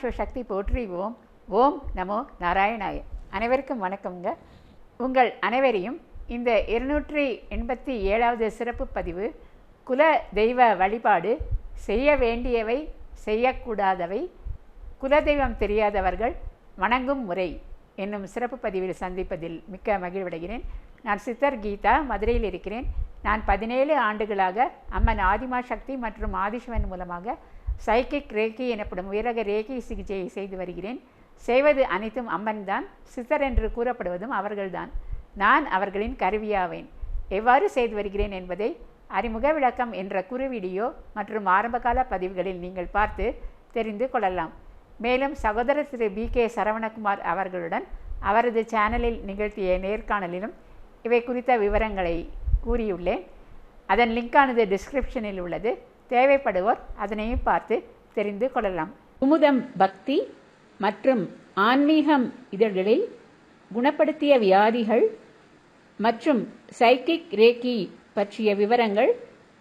ஆதிமா போற்றி ஓம். ஓம் நமோ நாராயணாய. அனைவருக்கும் வணக்கம்ங்க. உங்கள் அனைவரையும் இந்த இருநூற்றி எண்பத்தி ஏழாவது சிறப்பு பதிவு குல தெய்வ வழிபாடு செய்ய வேண்டியவை செய்யக்கூடாதவை குலதெய்வம் தெரியாதவர்கள் வணங்கும் முறை என்னும் சிறப்பு பதிவில் சந்திப்பதில் மிக்க மகிழ்வடைகிறேன். நான் சித்தர் கீதா மதுரையில் இருக்கிறேன். நான் பதினேழு ஆண்டுகளாக அம்மன் ஆதிமா சக்தி மற்றும் ஆதிசிவன் மூலமாக சைக்கிக் ரேக்கி எனப்படும் உயரக ரேக்கி சிகிச்சையை செய்து வருகிறேன். செய்வது அனைத்தும் அம்மன் தான் சித்தர் என்று கூறப்படுவதும் அவர்கள்தான். நான் அவர்களின் கருவியாவேன். எவ்வாறு செய்து வருகிறேன் என்பதை அறிமுக விளக்கம் என்ற குறுவீடியோ மற்றும் ஆரம்பகால பதிவுகளில் நீங்கள் பார்த்து தெரிந்து கொள்ளலாம். மேலும் சகோதரர் திரு பி கே சரவணகுமார் அவர்களுடன் அவரது சேனலில் நிகழ்த்திய நேர்காணலிலும் இவை குறித்த விவரங்களை கூறியுள்ளேன். அதன் லிங்கானது டிஸ்கிரிப்ஷனில் உள்ளது. தேவைப்படுவோர் அதனையும் பார்த்து தெரிந்து கொள்ளலாம். குமுதம் பக்தி மற்றும் ஆன்மீகம் இதழ்களில் குணப்படுத்திய வியாதிகள் மற்றும் சைக்கிக் ரேக்கி பற்றிய விவரங்கள்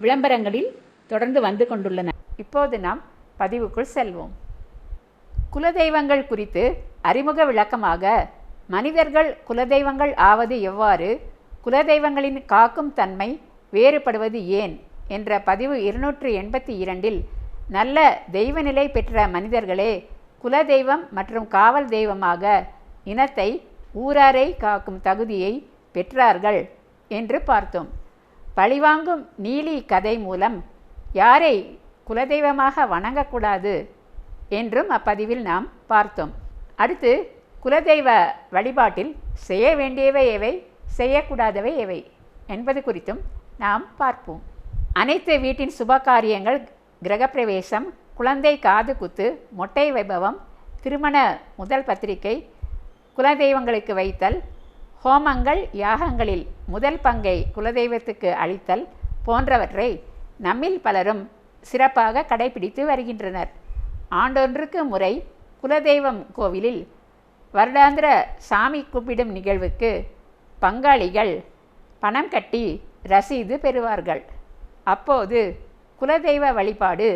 விளம்பரங்களில் தொடர்ந்து வந்து கொண்டுள்ளன. இப்போது நாம் பதிவுக்குள் செல்வோம். குலதெய்வங்கள் குறித்து அறிமுக விளக்கமாக மனிதர்கள் குலதெய்வங்கள் ஆவது எவ்வாறு குலதெய்வங்களின் காக்கும் தன்மை வேறுபடுவது ஏன்? என்ற பதிவு இருநூற்று எண்பத்தி இரண்டில் நல்ல தெய்வநிலை பெற்ற மனிதர்களே குலதெய்வம் மற்றும் காவல் தெய்வமாக இனத்தை ஊராரை காக்கும் தகுதியை பெற்றார்கள் என்று பார்த்தோம். பழிவாங்கும் நீலி கதை மூலம் யாரை குலதெய்வமாக வணங்கக்கூடாது என்றும் அப்பதிவில் நாம் பார்த்தோம். அடுத்து குலதெய்வ வழிபாட்டில் செய்ய வேண்டியவை எவை செய்யக்கூடாதவை எவை என்பது குறித்தும் நாம் பார்ப்போம். அனைத்து வீட்டின் சுபகாரியங்கள் கிரகப்பிரவேசம் குழந்தை காது குத்து மொட்டை வைபவம் திருமண முதல் பத்திரிகை குலதெய்வங்களுக்கு வைத்தல் ஹோமங்கள் யாகங்களில் முதல் பங்கை குலதெய்வத்துக்கு அளித்தல் போன்றவற்றை நம்மில் பலரும் சிறப்பாக கடைபிடித்து வருகின்றனர். ஆண்டொன்றுக்கு முறை குலதெய்வம் கோவிலில் வருடாந்திர சாமி கூப்பிடும் நிகழ்வுக்கு பங்காளிகள் பணம் கட்டி ரசீது பெறுவார்கள். அப்போது குலதெய்வ வழிபாடு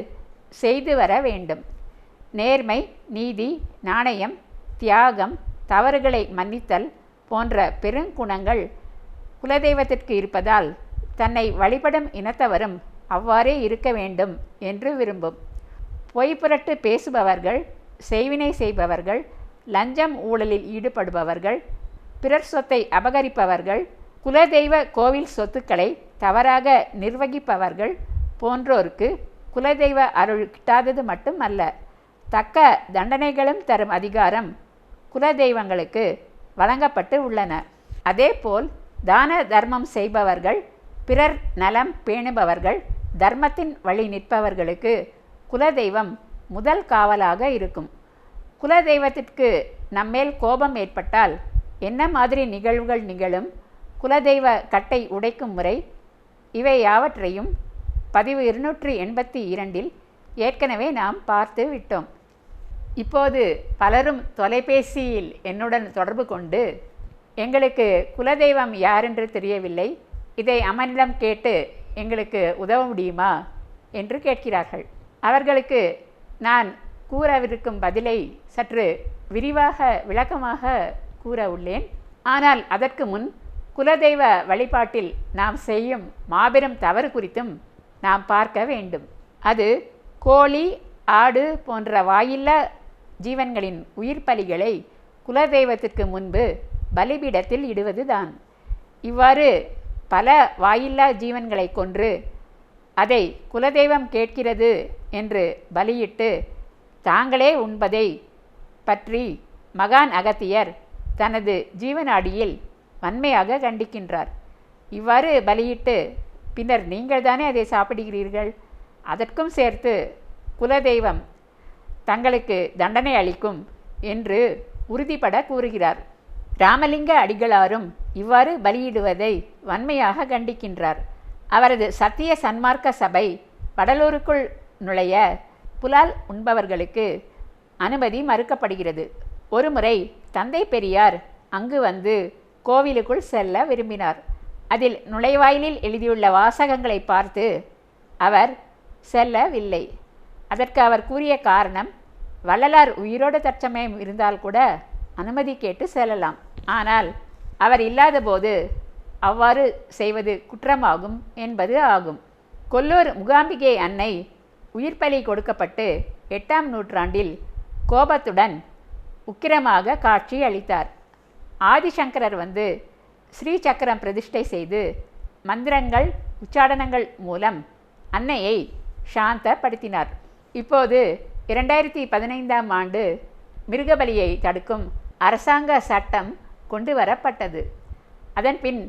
செய்து வர வேண்டும். நேர்மை நீதி நாணயம் தியாகம் தவறுகளை மன்னித்தல் போன்ற பெருங்குணங்கள் குலதெய்வத்திற்கு இருப்பதால் தன்னை வழிபடும் இனத்தவரும் அவ்வாறே இருக்க வேண்டும் என்று விரும்பும். பொய்ப்புரட்டு பேசுபவர்கள் செய்வினை செய்பவர்கள் லஞ்சம் ஊழலில் ஈடுபடுபவர்கள் பிறர் சொத்தை அபகரிப்பவர்கள் குலதெய்வ கோவில் சொத்துக்களை தவறாக நிர்வகிப்பவர்கள் போன்றோருக்கு குலதெய்வ அருள் கிட்டாதது மட்டும் அல்ல தக்க தண்டனைகளும் தரும் அதிகாரம் குலதெய்வங்களுக்கு வழங்கப்பட்டு உள்ளன. அதேபோல் தான தர்மம் செய்பவர்கள் பிறர் நலம் பேணுபவர்கள் தர்மத்தின் வழி நிற்பவர்களுக்கு குலதெய்வம் முதல் காவலாக இருக்கும். குலதெய்வத்திற்கு நம்மேல் கோபம் ஏற்பட்டால் என்ன மாதிரி நிகழ்வுகள் நிகழும்? குலதெய்வ கட்டை உடைக்கும் முறை இவை யாவற்றையும் பதிவு இருநூற்றி எண்பத்தி இரண்டில் ஏற்கனவே நாம் பார்த்து விட்டோம். இப்போது பலரும் தொலைபேசியில் என்னுடன் தொடர்பு கொண்டு எங்களுக்கு குலதெய்வம் யாரென்று தெரியவில்லை இதை அமனிடம் கேட்டு எங்களுக்கு உதவ முடியுமா? என்று கேட்கிறார்கள். அவர்களுக்கு நான் கூறவிருக்கும் பதிலை சற்று விரிவாக விளக்கமாக கூற உள்ளேன். ஆனால் அதற்கு முன் குலதெய்வ வழிபாட்டில் நாம் செய்யும் மாபெரும் தவறு குறித்தும் நாம் பார்க்க வேண்டும். அது கோழி ஆடு போன்ற வாயில்லா ஜீவன்களின் உயிர் பலிகளை குலதெய்வத்திற்கு முன்பு பலிபீடத்தில் இடுவதுதான். இவ்வாறு பல வாயில்லா ஜீவன்களை கொன்று அதை குலதெய்வம் கேட்கிறது என்று பலியிட்டு தாங்களே உண்பதை பற்றி மகான் அகத்தியர் தனது ஜீவனாடியில் வன்மையாக கண்டிக்கின்றார். இவ்வாறு பலியிட்டு பின்னர் நீங்கள் தானே அதை சாப்பிடுகிறீர்கள்? அதற்கும் சேர்த்து குலதெய்வம் தங்களுக்கு தண்டனை அளிக்கும் என்று உறுதிபட கூறுகிறார். ராமலிங்க அடிகளாரும் இவ்வாறு பலியிடுவதை வன்மையாக கண்டிக்கின்றார். அவரது சத்திய சன்மார்க்க சபை வடலூருக்குள் நுழைய புலால் உண்பவர்களுக்கு அனுமதி மறுக்கப்படுகிறது. ஒருமுறை தந்தை பெரியார் அங்கு வந்து கோவிலுக்குள் செல்ல விரும்பினார். அதில் நுழைவாயிலில் எழுதியுள்ள வாசகங்களை பார்த்து அவர் செல்லவில்லை. அதற்கு அவர் கூறிய காரணம் வள்ளலார் உயிரோடு தற்சமயம் இருந்தால் கூட அனுமதி கேட்டு செல்லலாம். ஆனால் அவர் இல்லாதபோது அவ்வாறு செய்வது குற்றமாகும் என்பது ஆகும். கொல்லூர் முகாம்பிகை அன்னை உயிர்ப்பலி கொடுக்கப்பட்டு எட்டாம் நூற்றாண்டில் கோபத்துடன் உக்கிரமாக காட்சி அளித்தார். ஆதிசங்கரர் வந்து ஸ்ரீ சக்கரம் பிரதிஷ்டை செய்து மந்திரங்கள் உச்சாடனங்கள் மூலம் அன்னையை சாந்தப்படுத்தினார். இப்போது இரண்டாயிரத்தி பதினைந்தாம் ஆண்டு மிருகபலியை தடுக்கும் அரசாங்க சட்டம் கொண்டு வரப்பட்டது. அதன்பின்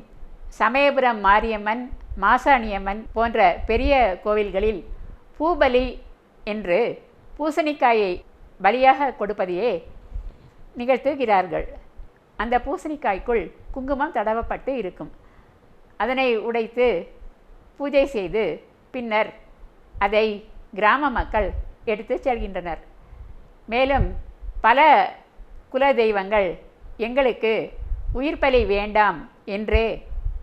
சமயபுரம் மாரியம்மன் மாசாணியம்மன் போன்ற பெரிய கோவில்களில் பூபலி என்று பூசணிக்காயை பலியாக கொடுப்பதையே நிகழ்த்துகிறார்கள். அந்த பூசணிக்காய்க்குள் குங்குமம் தடவப்பட்டு இருக்கும். அதனை உடைத்து பூஜை செய்து பின்னர் அதை கிராம மக்கள் எடுத்து செல்கின்றனர். மேலும் பல குல தெய்வங்கள் எங்களுக்கு பலி வேண்டாம் என்று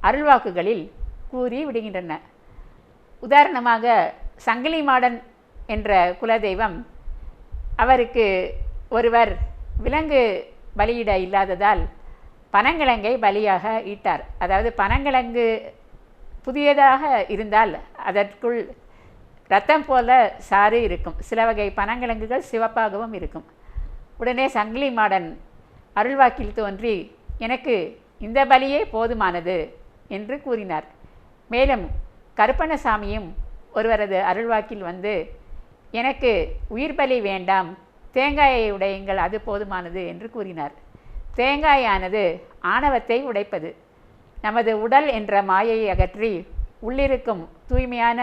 அருள்வாக்குகளில் கூறி விடுகின்றன. உதாரணமாக சங்கிலி மாடன் என்ற குலதெய்வம் அவருக்கு ஒருவர் விலங்கு பலியிட இல்லாததால் பனங்கிழங்கை பலியாக ஈட்டார். அதாவது பனங்கிழங்கு புதியதாக இருந்தால் அதற்குள் ரத்தம் போல சாறு இருக்கும். சில வகை பனங்கிழங்குகள் சிவப்பாகவும் இருக்கும். உடனே சங்கிலி மாடன் அருள்வாக்கில் தோன்றி எனக்கு இந்த பலியே போதுமானது என்று கூறினார். மேலும் கருப்பணசாமியும் ஒருவரது அருள்வாக்கில் வந்து எனக்கு உயிர் பலி வேண்டாம் தேங்காயை உடையுங்கள் அது போதுமானது என்று கூறினார். தேங்காயானது ஆணவத்தை உடைப்பது. நமது உடல் என்ற மாயையை அகற்றி உள்ளிருக்கும் தூய்மையான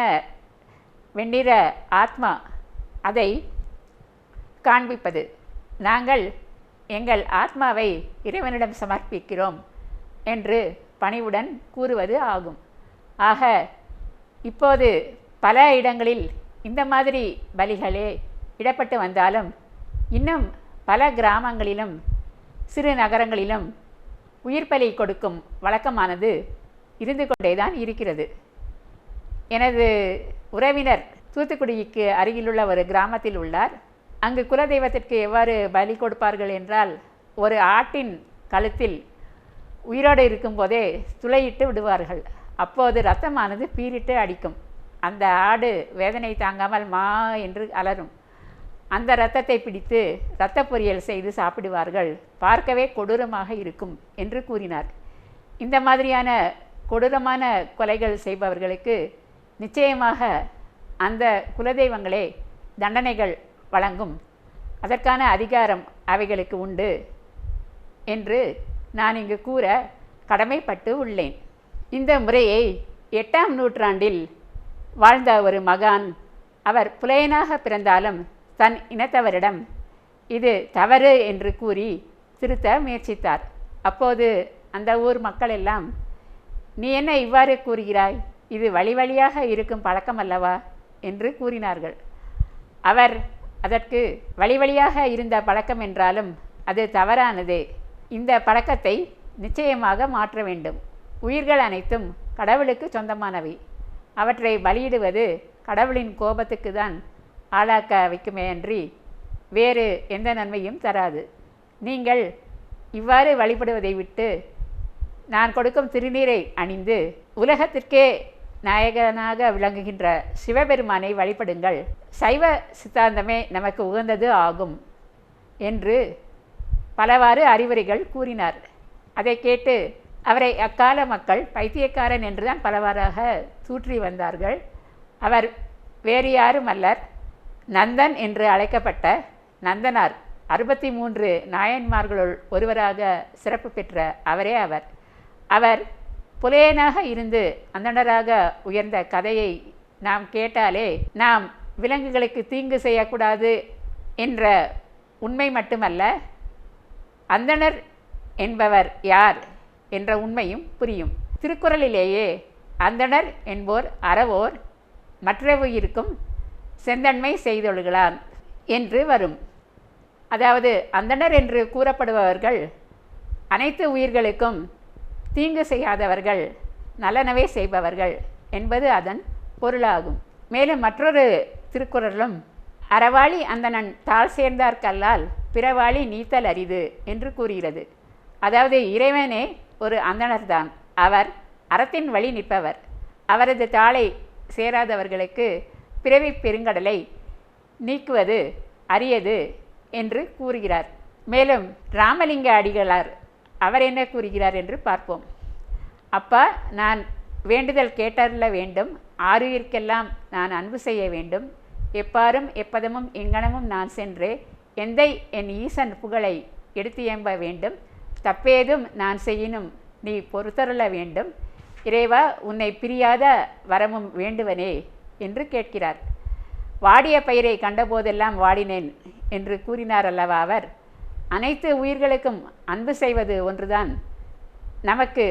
வெண்ணிற ஆத்மா அதை காண்பிப்பது. நாங்கள் எங்கள் ஆத்மாவை இறைவனிடம் சமர்ப்பிக்கிறோம் என்று பணிவுடன் கூறுவது ஆகும். ஆக இப்போது பல இடங்களில் இந்த மாதிரி பலிகளே இடப்பட்டு வந்தாலும் இன்னும் பல கிராமங்களிலும் சிறு நகரங்களிலும் உயிர் பலி கொடுக்கும் வழக்கமானது இருந்து கொண்டேதான் இருக்கிறது. எனது உறவினர் தூத்துக்குடிக்கு அருகிலுள்ள ஒரு கிராமத்தில் உள்ளார். அங்கு குலதெய்வத்திற்கு எவ்வாறு பலி கொடுப்பார்கள் என்றால் ஒரு ஆட்டின் கழுத்தில் உயிரோடு இருக்கும்போதே துளையிட்டு விடுவார்கள். அப்போது ரத்தமானது பீரிட்டு அடிக்கும். அந்த ஆடு வேதனை தாங்காமல் மா என்று அலரும். அந்த இரத்தத்தை பிடித்து இரத்த பொரியல் செய்து சாப்பிடுவார்கள். பார்க்கவே கொடூரமாக இருக்கும் என்று கூறினார். இந்த மாதிரியான கொடூரமான கொலைகள் செய்பவர்களுக்கு நிச்சயமாக அந்த குலதெய்வங்களே தண்டனைகள் வழங்கும். அதற்கான அதிகாரம் அவைகளுக்கு உண்டு என்று நான் இங்கு கூற கடமைப்பட்டு உள்ளேன். இந்த முறையை எட்டாம் நூற்றாண்டில் வாழ்ந்த ஒரு மகான் அவர் புலையனாக பிறந்தாலும் தன் இனத்தவரிடம் இது தவறு என்று கூறி திருத்த முயற்சித்தார். அப்போது அந்த ஊர் மக்கள் எல்லாம் நீ என்ன இவ்வாறு கூறுகிறாய்? இது வழி வழியாக இருக்கும் பழக்கம் அல்லவா? என்று கூறினார்கள். அவர் அதற்கு வழி வழியாக இருந்த பழக்கம் என்றாலும் அது தவறானது. இந்த பழக்கத்தை நிச்சயமாக மாற்ற வேண்டும். உயிர்கள் அனைத்தும் கடவுளுக்கு சொந்தமானவை. அவற்றை பலியிடுவது கடவுளின் கோபத்துக்கு தான் ஆளாக்க வைக்குமே அன்றி வேறு எந்த நன்மையும் தராது. நீங்கள் இவ்வாறு வழிபடுவதை விட்டு நான் கொடுக்கும் திருநீரை அணிந்து உலகத்திற்கே நாயகனாக விளங்குகின்ற சிவபெருமானை வழிபடுங்கள். சைவ சித்தாந்தமே நமக்கு உகந்தது ஆகும் என்று பலவாறு அறிவுரைகள் கூறினார். அதை கேட்டு அவரை அக்கால மக்கள் பைத்தியக்காரன் என்றுதான் பலவாறாக தூற்றி வந்தார்கள். அவர் வேறு யாரும் அல்லர். நந்தன் என்று அழைக்கப்பட்ட நந்தனார். அறுபத்தி மூன்று நாயன்மார்களுள் ஒருவராக சிறப்பு பெற்ற அவரே அவர். அவர் புலையனாக இருந்து அந்தணராக உயர்ந்த கதையை நாம் கேட்டாலே நாம் விலங்குகளுக்கு தீங்கு செய்யக்கூடாது என்ற உண்மை மட்டுமல்ல அந்தணர் என்பவர் யார் என்ற உண்மையும் புரியும். திருக்குறளிலேயே அந்தணர் என்போர் அறவோர் மற்றவுயிருக்கும் செந்தன்மை செய்தொழுகலாம் என்று வரும். அதாவது அந்தணர் என்று கூறப்படுபவர்கள் அனைத்து உயிர்களுக்கும் தீங்கு செய்யாதவர்கள் நலனவே செய்பவர்கள் என்பது அதன் பொருளாகும். மேலும் மற்றொரு திருக்குறளும் அறவாளி அந்தணன் தாழ் சேர்ந்தார் கல்லால் பிறவாளி நீத்தல் அரிது என்று கூறுகிறது. அதாவது இறைவனே ஒரு அந்தணர்தான். அவர் அறத்தின் வழி நிற்பவர். அவரது தாளை சேராதவர்களுக்கு பிறவி பெருங்கடலை நீக்குவது அரியது என்று கூறுகிறார். மேலும் ராமலிங்க அடிகளார் அவர் என்ன கூறுகிறார் என்று பார்ப்போம். அப்பா நான் வேண்டுதல் கேட்டருள வேண்டும். ஆறுயிர்க்கெல்லாம் நான் அன்பு செய்ய வேண்டும். எப்பாரும் எப்பதமும் எங்கனமும் நான் சென்று எந்தை என் ஈசன் புகழை எடுத்து எம்ப வேண்டும். தப்பேதும் நான் செய்யினும் நீ பொறுத்தருள வேண்டும். இறைவா உன்னை பிரியாத வரமும் வேண்டுவனே. என்று கேட்கிறார். வாடிய பயிரை கண்டபோதெல்லாம் வாடினேன் என்று கூறினார் அல்லவா அவர். அனைத்து உயிர்களுக்கும் அன்பு செய்வது ஒன்றுதான். நமக்கு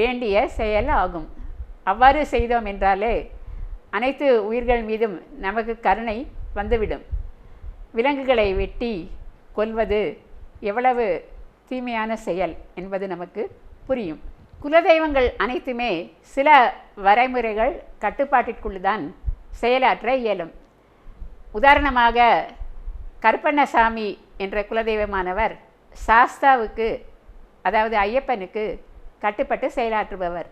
வேண்டிய செயல் ஆகும். அவ்வாறு செய்தோம் என்றாலே அனைத்து உயிர்கள் மீதும் நமக்கு கருணை வந்துவிடும். விலங்குகளை வெட்டி கொல்வது எவ்வளவு தீமையான செயல் என்பது நமக்கு புரியும். குலதெய்வங்கள் அனைத்துமே சில வரைமுறைகள் கட்டுப்பாட்டிற்குள்ளுதான் செயலாற்ற இயலும். உதாரணமாக கருப்பண்ணசாமி என்ற குலதெய்வமானவர் சாஸ்தாவுக்கு அதாவது ஐயப்பனுக்கு கட்டுப்பட்டு செயலாற்றுபவர்.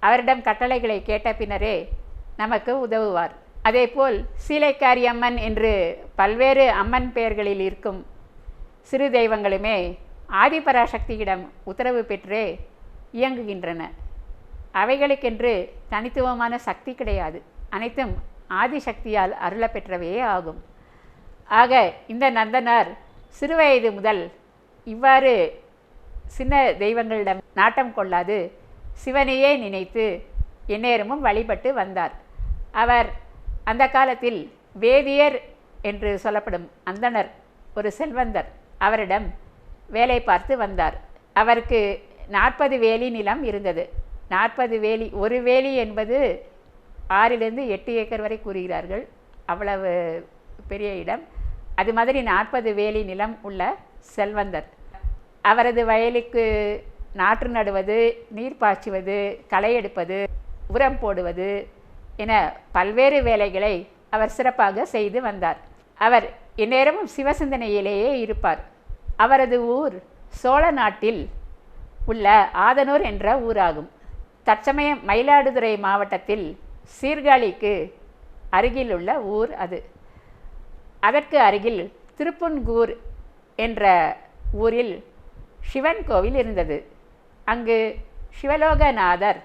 அவரிடம் கட்டளைகளை கேட்ட பின்னரே நமக்கு உதவுவார். அதேபோல் சீலைக்காரி அம்மன் என்று பல்வேறு அம்மன் பெயர்களில் இருக்கும் சிறு தெய்வங்களுமே ஆதிபராசக்தியிடம் உத்தரவு பெற்றே இயங்குகின்றன. அவைகளுக்கென்று தனித்துவமான சக்தி கிடையாது. அனைத்தும் ஆதிசக்தியால் அருளப்பெற்றவையே ஆகும். ஆக இந்த நந்தனார் சிறுவயது முதல் இவ்வாறு சின்ன தெய்வங்களிடம் நாட்டம் கொள்ளாது சிவனையே நினைத்து எந்நேரமும் வழிபட்டு வந்தார். அவர் அந்த காலத்தில் வேதியர் என்று சொல்லப்படும் அந்தணர் ஒரு செல்வந்தர் அவரிடம் வேலை பார்த்து வந்தார். அவருக்கு நாற்பது வேலி நிலம் இருந்தது. நாற்பது வேலி ஒரு வேலி என்பது ஆறிலிருந்து எட்டு ஏக்கர் வரை கூறுகிறார்கள். அவ்வளவு பெரிய இடம். அது மாதிரி நாற்பது வேலி நிலம் உள்ள செல்வந்தர். அவரது வயலுக்கு நாற்று நடுவது நீர் பாய்ச்சுவது களை எடுப்பது உரம் போடுவது என பல்வேறு வேலைகளை அவர் சிறப்பாக செய்து வந்தார். அவர் இந்நேரமும் சிவசிந்தனையிலேயே இருப்பார். அவரது ஊர் சோழ நாட்டில் உள்ள ஆதனூர் என்ற ஊராகும். தற்சமயம் மயிலாடுதுறை மாவட்டத்தில் சீர்காழிக்கு அருகில் உள்ள ஊர் அது. அதற்கு அருகில் திருப்புன்கூர் என்ற ஊரில் சிவன் கோவில் இருந்தது. அங்கு சிவலோகநாதர்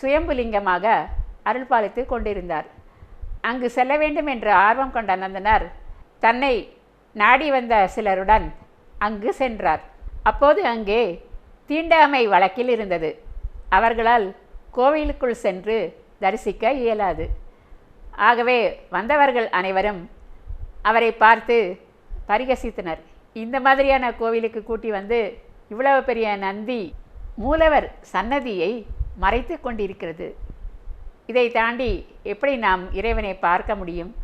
சுயம்புலிங்கமாக அருள்பாலித்து கொண்டிருந்தார். அங்கு செல்ல வேண்டும் என்று ஆர்வம் கொண்ட நந்தனார் தன்னை நாடி வந்த சிலருடன் அங்கு சென்றார். அப்போது அங்கே தீண்டாமை வழக்கில் இருந்தது. அவர்களால் கோவிலுக்குள் சென்று தரிசிக்க இயலாது. ஆகவே வந்தவர்கள் அனைவரும் அவரை பார்த்து பரிகசித்தனர். இந்த மாதிரியான கோவிலுக்கு கூட்டி வந்து இவ்வளவு பெரிய நந்தி மூலவர் சன்னதியை மறைத்து கொண்டிருக்கிறது. இதை தாண்டி எப்படி நாம் இறைவனை பார்க்க முடியும்?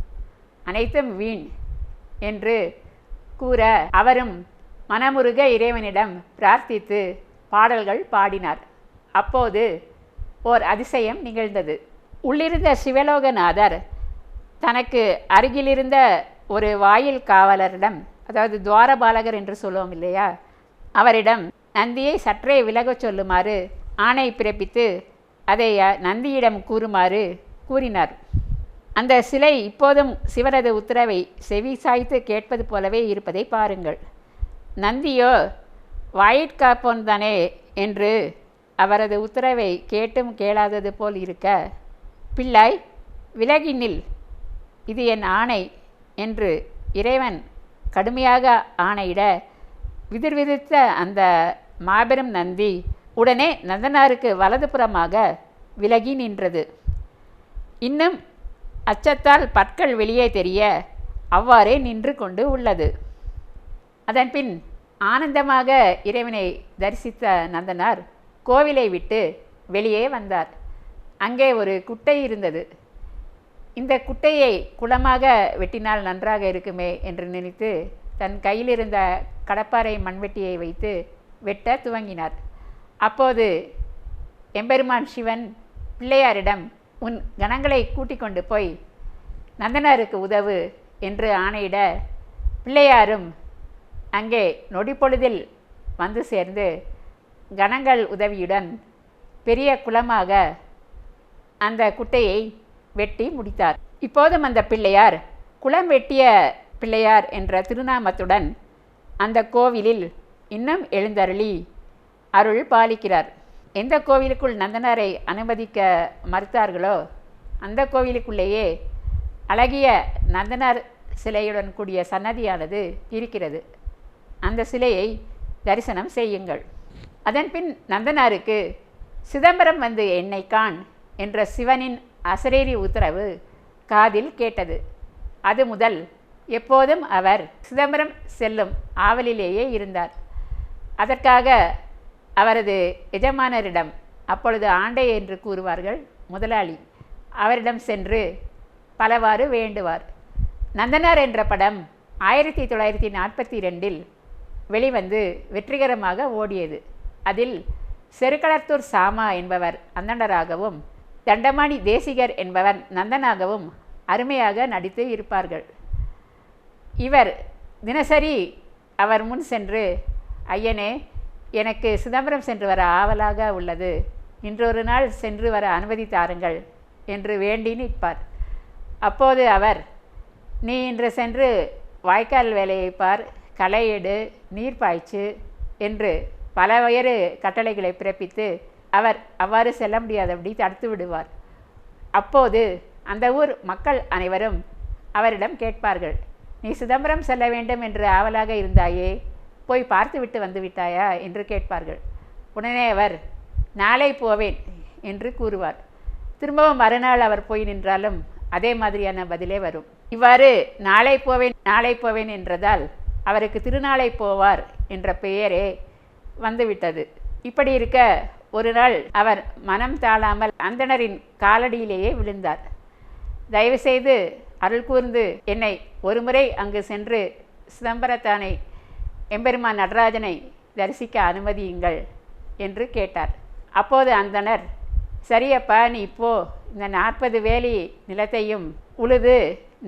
அனைத்தும் வீண் என்று கூற அவரும் மனமுருக இறைவனிடம் பிரார்த்தித்து பாடல்கள் பாடினார். அப்போது ஓர் அதிசயம் நிகழ்ந்தது. உள்ளிருந்த சிவலோகநாதர் தனக்கு அருகிலிருந்த ஒரு வாயில் காவலரிடம் அதாவது துவாரபாலகர் என்று சொல்லுவோம் இல்லையா அவரிடம் நந்தியை சற்றே விலகச் சொல்லுமாறு ஆணை பிறப்பித்து அதை நந்தியிடம் கூறுமாறு கூறினார். அந்த சிலை இப்போதும் சிவனது உத்தரவை செவி சாய்த்து கேட்பது போலவே இருப்பதை பாருங்கள். நந்தியோ வாயிற்காப்போன் தானே என்று அவரது உத்தரவை கேட்டும் கேளாதது போல் இருக்க பிள்ளாய் விலகி நில். இது என் ஆணை என்று இறைவன் கடுமையாக ஆணையிட விதிர் விதித்த அந்த மாபெரும் நந்தி உடனே நந்தனாருக்கு வலதுபுறமாக விலகி நின்றது. இன்னும் அச்சத்தால் பற்கள் வெளியே தெரிய அவ்வாறே நின்று கொண்டு உள்ளது. அதன்பின் ஆனந்தமாக இறைவனை தரிசித்த நந்தனார் கோவிலை விட்டு வெளியே வந்தார். அங்கே ஒரு குட்டை இருந்தது. இந்த குட்டையை குளமாக வெட்டினால் நன்றாக இருக்குமே என்று நினைத்து தன் கையிலிருந்த கடப்பாறை மண்வெட்டியை வைத்து வெட்ட துவங்கினார். அப்போது எம்பெருமான் சிவன் பிள்ளையாரிடம் உன் கணங்களை கூட்டிக் கொண்டு போய் நந்தனாருக்கு உதவு என்று ஆணையிட பிள்ளையாரும் அங்கே நொடிப்பொழுதில் வந்து சேர்ந்து கணங்கள் உதவியுடன் பெரிய குளமாக அந்த குட்டையை வெட்டி முடித்தார். இப்போதும் அந்த பிள்ளையார் குளம் வெட்டிய பிள்ளையார் என்ற திருநாமத்துடன் அந்த கோவிலில் இன்னும் எழுந்தருளி அருள் பாலிக்கிறார். எந்த கோவிலுக்குள் நந்தனாரை அனுமதிக்க மறுத்தார்களோ அந்த கோவிலுக்குள்ளேயே அழகிய நந்தனார் சிலையுடன் கூடிய சன்னதியானது இருக்கிறது. அந்த சிலையை தரிசனம் செய்யுங்கள். அதன்பின் நந்தனாருக்கு சிதம்பரம் வந்து என்னை காண் என்ற சிவனின் அசரேரி உத்தரவு காதில் கேட்டது. அது முதல் எப்போதும் அவர் சிதம்பரம் செல்லும் ஆவலிலேயே இருந்தார். அதற்காக அவரது எஜமானரிடம் அப்பொழுது ஆண்டை என்று கூறுவார்கள் முதலாளி. அவரிடம் சென்று பலவாறு வேண்டுவார். நந்தனார் என்ற படம் ஆயிரத்தி தொள்ளாயிரத்தி நாற்பத்தி ரெண்டில் வெளிவந்து வெற்றிகரமாக ஓடியது. அதில் செருக்களத்தூர் சாமா என்பவர் அந்தணராகவும் தண்டமாணி தேசிகர் என்பவர் நந்தனாகவும் அருமையாக நடித்து இருப்பார்கள். இவர் தினசரி அவர் முன் சென்று ஐயனே எனக்கு சிதம்பரம் சென்று வர ஆவலாக உள்ளது. இன்றொரு நாள் சென்று வர அனுமதி தாருங்கள் என்று வேண்டி நிற்பார். அப்போது அவர் நீ இன்று சென்று வாய்க்கால் வேலையை பார் களை எடு நீர் பாய்ச்சு என்று பல வயறு கட்டளைகளை பிறப்பித்து அவர் அவ்வாறு செல்ல முடியாதபடி தடுத்து விடுவார். அப்போது அந்த ஊர் மக்கள் அனைவரும் அவரிடம் கேட்பார்கள் நீ சிதம்பரம் செல்ல வேண்டும் என்று ஆவலாக இருந்தாயே போய் பார்த்துவிட்டு வந்து விட்டாயா? என்று கேட்பார்கள். உடனே அவர் நாளை போவேன் என்று கூறுவார். திரும்பவும் மறுநாள் அவர் போய் நின்றாலும் அதே மாதிரியான பதிலே வரும். இவ்வாறு நாளை போவேன் நாளை போவேன் என்றதால் அவருக்கு திருநாளை போவார் என்ற பெயரே வந்துவிட்டது. இப்படி இருக்க ஒரு நாள் அவர் மனம் தாழாமல் அந்தணரின் காலடியிலேயே விழுந்தார். தயவுசெய்து அருள் கூர்ந்து என்னை ஒருமுறை அங்கு சென்று சிதம்பரத்தானை எம்பெருமான் நடராஜனை தரிசிக்க அனுமதியுங்கள் என்று கேட்டார். அப்போது அந்தணர் சரியப்பா நீ இப்போ இந்த நாற்பது வேலி நிலத்தையும் உழுது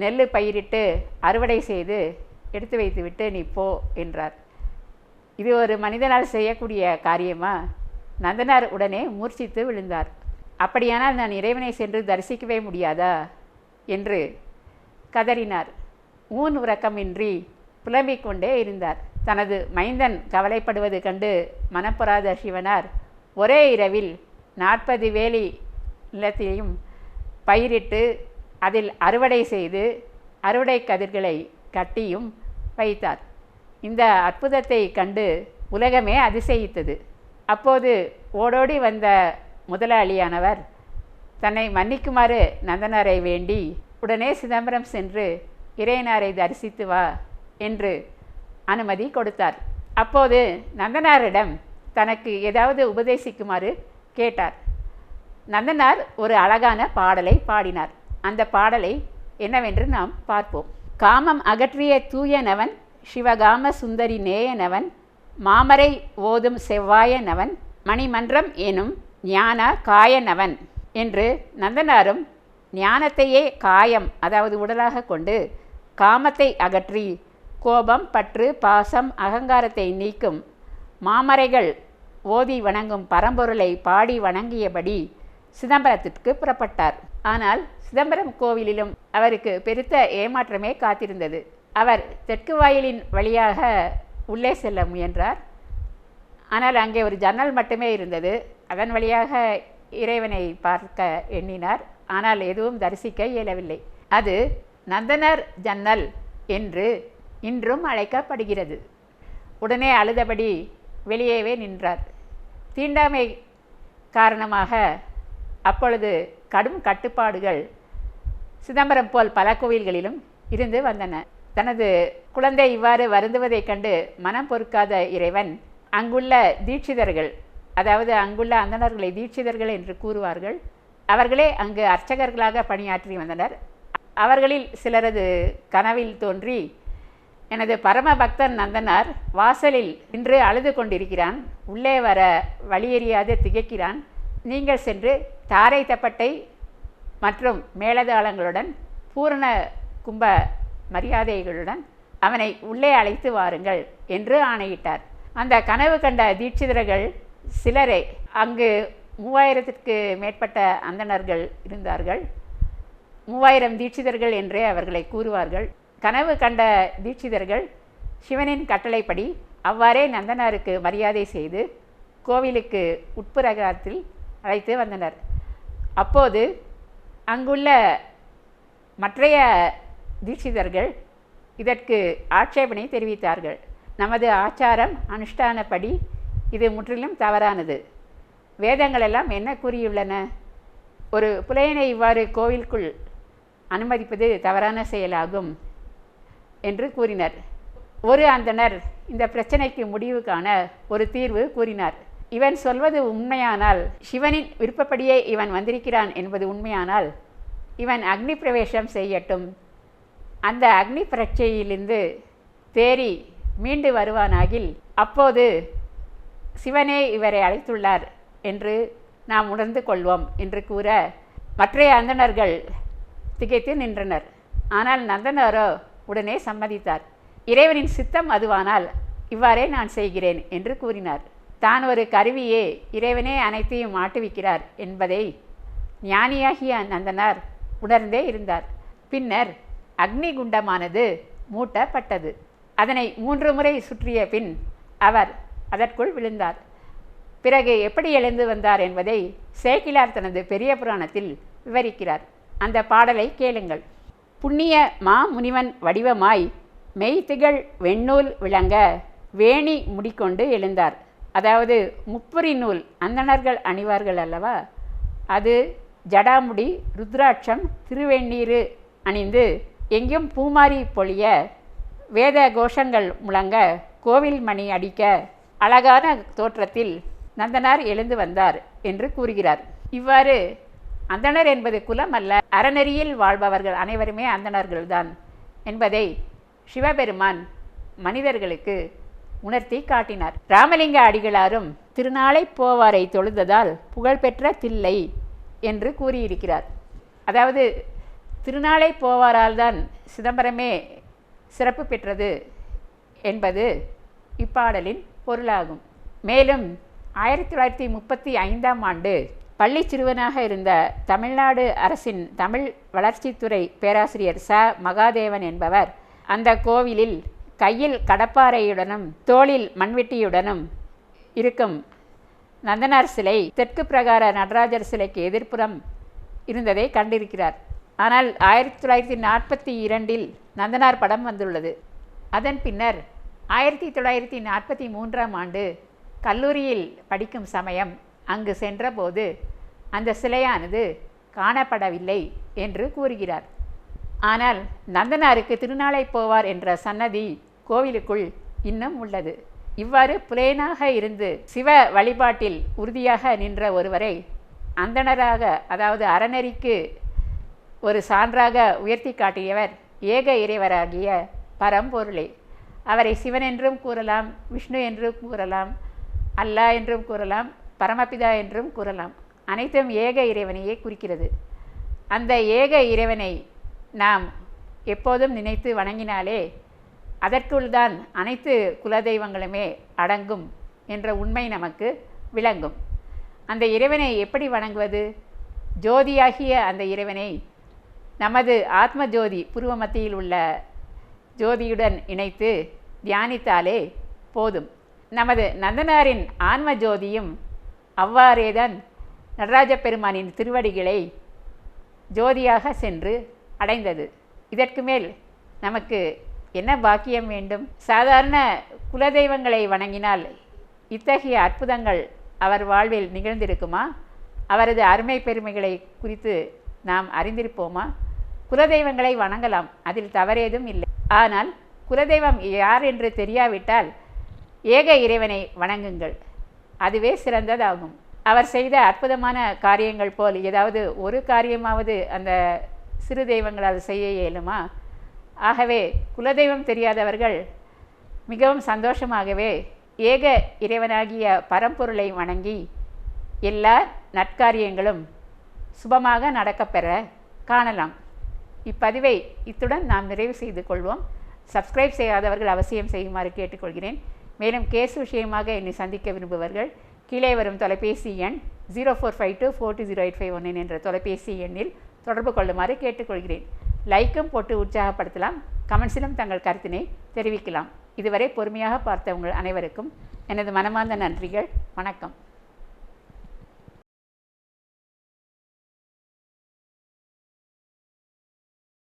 நெல் பயிரிட்டு அறுவடை செய்து எடுத்து வைத்துவிட்டு நீ போ என்றார். இது ஒரு மனிதனால் செய்யக்கூடிய காரியமா? நந்தனார் உடனே மூர்ச்சித்து விழுந்தார். அப்படியானால் நான் இறைவனை சென்று தரிசிக்கவே முடியாதா? என்று கதறினார். ஊன் உறக்கமின்றி புலம்பிக் கொண்டே இருந்தார். தனது மைந்தன் கவலைப்படுவது கண்டு மனப்பொறாத சிவனார் ஒரே இரவில் நாற்பது வேலி நிலத்தையும் பயிரிட்டு அதில் அறுவடை செய்து அறுவடை கதிர்களை கட்டியும் வைத்தார். இந்த அற்புதத்தை கண்டு உலகமே அதிசயித்தது. அப்போது ஓடோடி வந்த முதலாளியானவர் தன்னை மன்னிக்குமாறு நந்தனாரை வேண்டி உடனே சிதம்பரம் சென்று இறையனாரை தரிசித்து வா என்று அனுமதி கொடுத்தார். அப்போது நந்தனாரிடம் தனக்கு ஏதாவது உபதேசிக்குமாறு கேட்டார். நந்தனார் ஒரு அழகான பாடலை பாடினார். அந்த பாடலை என்னவென்று நாம் பார்ப்போம். காமம் அகற்றிய தூயனவன் சிவகாம சுந்தரி நேயனவன் மாமரை ஓதும் செவ்வாயனவன் மணிமன்றம் எனும் ஞான காயனவன் என்று நந்தனாரும் ஞானத்தையே காயம் அதாவது உடலாக கொண்டு காமத்தை அகற்றி கோபம் பற்று பாசம் அகங்காரத்தை நீக்கும் மாமரைகள் ஓதி வணங்கும் பரம்பொருளை பாடி வணங்கியபடி சிதம்பரத்திற்கு புறப்பட்டார். ஆனால் சிதம்பரம் கோவிலிலும் அவருக்கு பெருத்த ஏமாற்றமே காத்திருந்தது. அவர் தெற்கு வாயிலின் வழியாக உள்ளே செல்ல முயன்றார். ஆனால் அங்கே ஒரு ஜன்னல் மட்டுமே இருந்தது. அதன் வழியாக இறைவனை பார்க்க எண்ணினார். ஆனால் எதுவும் தரிசிக்க இயலவில்லை. அது நந்தனர் ஜன்னல் என்று இன்றும் அழைக்கப்படுகிறது. உடனே அழுதபடி வெளியேவே நின்றார். தீண்டாமை காரணமாக அப்பொழுது கடும் கட்டுப்பாடுகள் சிதம்பரம் போல் பல கோவில்களிலும் இருந்து வந்தன. தனது குழந்தை இவ்வாறு வருந்துவதைக் கண்டு மனம் பொறுக்காத இறைவன் அங்குள்ள தீட்சிதர்கள் அதாவது அங்குள்ள அந்தணர்களை தீட்சிதர்கள் என்று கூறுவார்கள் அவர்களே அங்கு அர்ச்சகர்களாக பணியாற்றி வந்தனர். அவர்களில் சிலரது கனவில் தோன்றி எனது பரம பக்தன் நந்தனார் வாசலில் இன்று அழுது கொண்டிருக்கிறான். உள்ளே வர வழியறியாது திகைக்கிறான். நீங்கள் சென்று தாரை தப்பட்டை மற்றும் மேலதாளங்களுடன் பூரண கும்ப மரியாதைகளுடன் அவனை உள்ளே அழைத்து வாருங்கள் என்று ஆணையிட்டார். அந்த கனவு கண்ட தீட்சிதர்கள் சிலரை அங்கு மூவாயிரத்திற்கு மேற்பட்ட அந்தணர்கள் இருந்தார்கள். மூவாயிரம் தீட்சிதர்கள் என்றே அவர்களை கூறுவார்கள். கனவு கண்ட தீட்சிதர்கள் சிவனின் கட்டளைப்படி அவ்வாறே நந்தனாருக்கு மரியாதை செய்து கோவிலுக்கு உட்பிரகாரத்தில் அழைத்து வந்தனர். அப்போது அங்குள்ள மற்றைய தீட்சிதர்கள் இதற்கு ஆட்சேபனை தெரிவித்தார்கள். நமது ஆச்சாரம் அனுஷ்டானப்படி இது முற்றிலும் தவறானது. வேதங்களெல்லாம் என்ன கூறியுள்ளன? ஒரு புலையனை இவ்வாறு கோவிலுக்குள் அனுமதிப்பது தவறான செயலாகும் என்று கூறினர். ஒரு அந்தனர் இந்த பிரச்சனைக்கு முடிவு காண ஒரு தீர்வு கூறினார். இவன் சொல்வது உண்மையானால் சிவனின் விருப்பப்படியே இவன் வந்திருக்கிறான் என்பது உண்மையானால் இவன் அக்னி பிரவேசம் செய்யட்டும். அந்த அக்னி பிரட்சையிலிருந்து தேறி மீண்டு வருவானாகில் அப்போது சிவனே இவரை அழைத்துள்ளார் என்று நாம் உணர்ந்து கொள்வோம் என்று கூற மற்றைய அந்தணர்கள் திகைத்து நின்றனர். ஆனால் நந்தனாரோ உடனே சம்மதித்தார். இறைவனின் சித்தம் அதுவானால் இவ்வாறே நான் செய்கிறேன் என்று கூறினார். தான் ஒரு கருவியே இறைவனே அனைத்தையும் மாட்டுவிக்கிறார் என்பதை ஞானியாகிய நந்தனார் உணர்ந்தே இருந்தார். பின்னர் அக்னி குண்டமானது மூட்டப்பட்டது. அதனை மூன்று முறை சுற்றிய பின் அவர் அதற்குள் விழுந்தார். பிறகு எப்படி எழுந்து வந்தார் என்பதை சேக்கிலார் தனது பெரிய புராணத்தில் விவரிக்கிறார். அந்த பாடலை கேளுங்கள். புண்ணிய மா முனிவன் வடிவமாய் மெய்திகழ் வெண்ணூல் விளங்க வேணி முடிக்கொண்டு எழுந்தார். அதாவது முப்புரி நூல் அந்தணர்கள் அணிவார்கள் அல்லவா? அது ஜடாமுடி ருத்ராட்சம் திருவெண்ணீர் அணிந்து எங்கும் பூமாரி பொழிய வேத கோஷங்கள் முழங்க கோவில் மணி அடிக்க அழகான தோற்றத்தில் நந்தனார் எழுந்து வந்தார் என்று கூறுகிறார். இவ்வாறு அந்தணர் என்பது குலம் அல்ல அறநெறியில் வாழ்பவர்கள் அனைவருமே அந்தணர்கள்தான் என்பதை சிவபெருமான் மனிதர்களுக்கு உணர்த்தி காட்டினார். ராமலிங்க அடிகளாரும் திருநாளை போவாரை தொழுந்ததால் புகழ்பெற்ற தில்லை என்று கூறியிருக்கிறார். அதாவது திருநாளை போவாரால் தான் சிதம்பரமே சிறப்பு பெற்றது என்பது இப்பாடலின் பொருளாகும். மேலும் ஆயிரத்தி தொள்ளாயிரத்தி முப்பத்தி ஐந்தாம் ஆண்டு பள்ளி சிறுவனாக இருந்த தமிழ்நாடு அரசின் தமிழ் வளர்ச்சித்துறை பேராசிரியர் ச. மகாதேவன் என்பவர் அந்த கோவிலில் கையில் கடப்பாறையுடனும் தோளில் மண்வெட்டியுடனும் இருக்கும் நந்தனார் சிலை தெற்கு பிரகார நடராஜர் சிலைக்கு எதிர்ப்புறம் இருந்ததை கண்டிருக்கிறார். ஆனால் ஆயிரத்தி தொள்ளாயிரத்தி நாற்பத்தி இரண்டில் நந்தனார் படம் வந்துள்ளது. அதன் பின்னர் ஆயிரத்தி தொள்ளாயிரத்தி நாற்பத்தி மூன்றாம் ஆண்டு கல்லூரியில் படிக்கும் சமயம் அங்கு சென்றபோது அந்த சிலையானது காணப்படவில்லை என்று கூறுகிறார். ஆனால் நந்தனாருக்கு திருநாளை போவார் என்ற சன்னதி கோவிலுக்குள் இன்னும் உள்ளது. இவ்வாறு புலேனாக இருந்து சிவ வழிபாட்டில் உறுதியாக நின்ற ஒருவரை அந்தணராக அதாவது அறநெறிக்கு ஒரு சான்றாக உயர்த்தி காட்டியவர் ஏக இறைவராகிய பரம்பொருளே. அவரை சிவன் என்றும் கூறலாம் விஷ்ணு என்றும் கூறலாம் அல்லா என்றும் கூறலாம் பரமபிதா என்றும் கூறலாம். அனைத்தும் ஏக இறைவனையே குறிக்கிறது. அந்த ஏக இறைவனை நாம் எப்போதும் நினைத்து வணங்கினாலே அதற்குள் தான் அனைத்து குலதெய்வங்களுமே அடங்கும் என்ற உண்மை நமக்கு விளங்கும். அந்த இறைவனை எப்படி வணங்குவது? ஜோதியாகிய அந்த இறைவனை நமது ஆத்ம ஜோதி புருவ மத்தியில் உள்ள ஜோதியுடன் இணைத்து தியானித்தாலே போதும். நமது நந்தனாரின் ஆன்ம ஜோதியும் அவ்வாறேதான் நடராஜ பெருமானின் திருவடிகளை ஜோதியாக சென்று அடைந்தது. இதற்கு மேல் நமக்கு என்ன பாக்கியம் வேண்டும்? சாதாரண குலதெய்வங்களை வணங்கினால் இத்தகைய அற்புதங்கள் அவர் வாழ்வில் நிகழ்ந்திருக்குமா? அவரது அருமை பெருமைகளை குறித்து நாம் அறிந்திருப்போமா? குலதெய்வங்களை வணங்கலாம். அதில் தவறேதும் இல்லை. ஆனால் குலதெய்வம் யார் என்று தெரியாவிட்டால் ஏக இறைவனை வணங்குங்கள். அதுவே சிறந்ததாகும். அவர் செய்த அற்புதமான காரியங்கள் போல் ஏதாவது ஒரு காரியமாவது அந்த சிறு தெய்வங்களால் செய்ய இயலுமா? ஆகவே குலதெய்வம் தெரியாதவர்கள் மிகவும் சந்தோஷமாகவே ஏக இறைவனாகிய பரம்பொருளை வணங்கி எல்லா நற்காரியங்களும் சுபமாக நடக்கப்பெற காணலாம். இப்பதிவை இத்துடன் நாம் நிறைவு செய்து கொள்வோம். சப்ஸ்கிரைப் செய்யாதவர்கள் அவசியம் செய்யுமாறு கேட்டுக்கொள்கிறேன். மேலும் கேஸ் விஷயமாக என்னை சந்திக்க விரும்புபவர்கள் கீழே வரும் தொலைபேசி எண் zero four five two four two zero eight five one என்ற தொலைபேசி எண்ணில் தொடர்பு கொள்ளுமாறு கேட்டுக்கொள்கிறேன். லைக்கும் போட்டு உற்சாகப்படுத்தலாம். கமெண்ட்ஸிலும் தங்கள் கருத்தினை தெரிவிக்கலாம். இதுவரை பொறுமையாக பார்த்த உங்கள் அனைவருக்கும் எனது மனமார்ந்த நன்றிகள். வணக்கம்.